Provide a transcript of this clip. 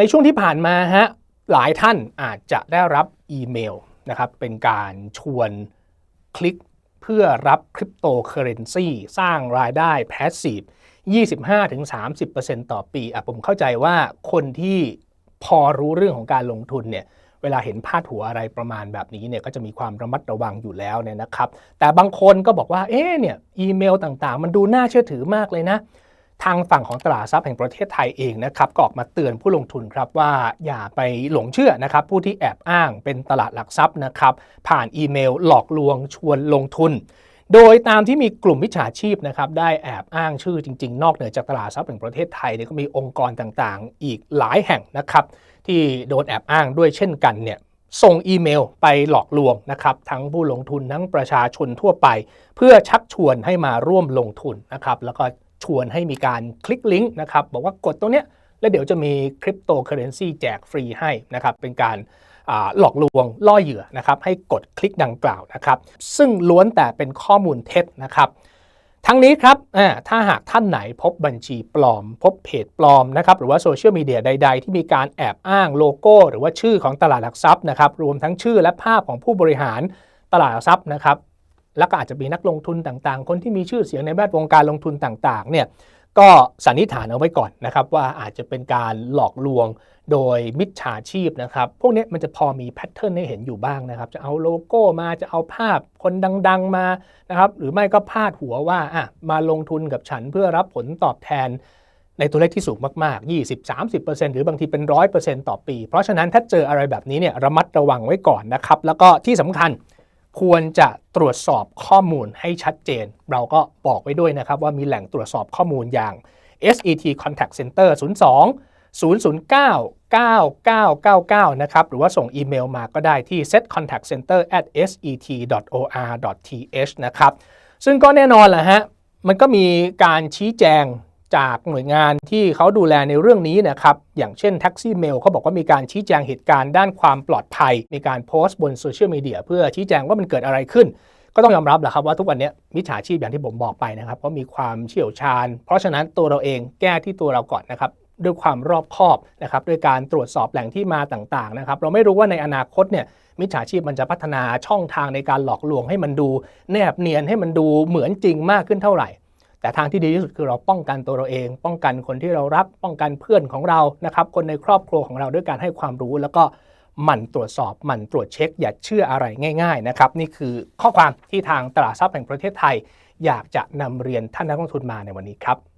ในช่วงที่ผ่านมาฮะหลายท่านอาจจะได้รับอีเมลนะครับเป็นการชวนคลิกเพื่อรับคริปโตเคอเรนซีสร้างรายได้แพสซีฟ25-30%ต่อปีอะผมเข้าใจว่าคนที่พอรู้เรื่องของการลงทุนเนี่ยเวลาเห็นพาดหัวอะไรประมาณแบบนี้เนี่ยก็จะมีความระมัดระวังอยู่แล้วเนี่ยนะครับ แต่บางคนก็บอกว่าเอ๊เนี่ยอีเมลต่างๆ มันดูน่าเชื่อถือมากเลยนะ ทางฝั่งของตลาดทรัพย์แห่งประเทศไทยเองนะครับก็ออกมาเตือนผู้ลงทุนครับว่าอย่าไปหลงเชื่อนะครับผู้ที่แอบอ้างเป็นตลาดหลักทรัพย์นะครับผ่านอีเมลหลอกลวงชวนลงทุน โดยตามที่มีกลุ่มมิจฉาชีพนะครับได้แอบอ้างชื่อจริง ๆ นอกเหนือจากตลาดทรัพย์แห่งประเทศไทยเนี่ยก็มีองค์กรต่างๆ อีกหลายแห่งนะครับที่โดนแอบอ้างด้วยเช่นกันเนี่ยส่งอีเมลไปหลอกลวงนะครับทั้งผู้ลงทุนทั้งประชาชนทั่วไป เพื่อชักชวนให้มาร่วมลงทุนนะครับแล้วก็ ชวนให้มีการคลิกลิงก์นะครับบอกว่ากดตรงเนี้ยแล้วเดี๋ยวจะมีคริปโตเคอเรนซีแจกฟรีให้นะครับเป็นการาหลอกลวงล่อเหยื่อนะครับให้กดคลิกดังกล่าวนะครับซึ่งล้วนแต่เป็นข้อมูลเท็จนะครับทั้งนี้ครับถ้าหากท่านไหนพบบัญชีปลอม พบเพจปลอมนะครับหรือว่าโซเชียลมีเดียใด ๆ ที่มีการแอบอ้างโลโก้ หรือว่าชื่อของตลาดหลักทรัพย์นะครับรวมทั้งชื่อและภาพของผู้บริหารตลาดหลักทรัพย์นะครับ แล้วก็อาจจะมีนักลงทุนต่างๆ คนที่มีชื่อเสียงในแวดวงการลงทุนต่างๆเนี่ยก็สันนิษฐานเอาไว้ก่อนนะครับว่าอาจจะเป็นการหลอกลวงโดยมิจฉาชีพนะครับ พวกนี้มันจะพอมีแพทเทิร์นให้เห็นอยู่บ้างนะครับ จะเอาโลโก้มาจะเอาภาพคนดัง ๆมานะครับหรือไม่ก็พาดหัวว่าอะมาลงทุนกับฉันเพื่อรับผลตอบแทนในตัวเลขที่สูงมาก ๆ 20-30%หรือบางทีเป็น 100%ต่อปี เพราะฉะนั้นถ้าเจออะไรแบบนี้เนี่ยระมัดระวังไว้ก่อนนะครับ แล้วก็ที่สำคัญ ควรจะตรวจสอบข้อมูลให้ชัดเจน เราก็บอกไว้ด้วยนะครับว่ามีแหล่งตรวจสอบข้อมูลอย่าง SET Contact Center 02 009 9999 นะครับ หรือว่าส่งอีเมลมาก็ได้ที่ setcontactcenter at set.or.th นะครับ ซึ่งก็แน่นอนแหละฮะ มันก็มีการชี้แจง จากหน่วยงานที่เขาดูแลในเรื่องนี้นะครับ อย่างเช่น Taxi Mail เขาบอกว่ามีการชี้แจงเหตุการณ์ด้านความปลอดภัย มีการโพสต์บนโซเชียลมีเดียเพื่อชี้แจงว่ามันเกิดอะไรขึ้น ก็ต้องยอมรับแหละครับว่าทุกวันนี้มิจฉาชีพอย่างที่ผมบอกไปนะครับก็มีความเชี่ยวชาญ เพราะฉะนั้นตัวเราเองแก้ที่ตัวเราก่อนนะครับด้วยความรอบคอบนะครับด้วยการตรวจสอบแหล่งที่มาต่างๆนะครับเราไม่รู้ว่าในอนาคตเนี่ยมิจฉาชีพมันจะพัฒนาช่องทางในการหลอกลวงให้มันดู แนบเนียนให้มันดูเหมือนจริงมากขึ้นเท่าไหร่ แต่ทางที่ดีที่สุดคือเราป้องกันตัวเราเอง ป้องกันคนที่เรารัก ป้องกันเพื่อนของเรานะครับ คนในครอบครัวของเราด้วยการให้ความรู้ แล้วก็หมั่นตรวจสอบหมั่นตรวจเช็ค อย่าเชื่ออะไรง่าย ๆ นะครับ นี่คือข้อความที่ทางตลาดทรัพย์แห่งประเทศไทย อยากจะนำเรียนท่านนักลงทุนมาในวันนี้ครับ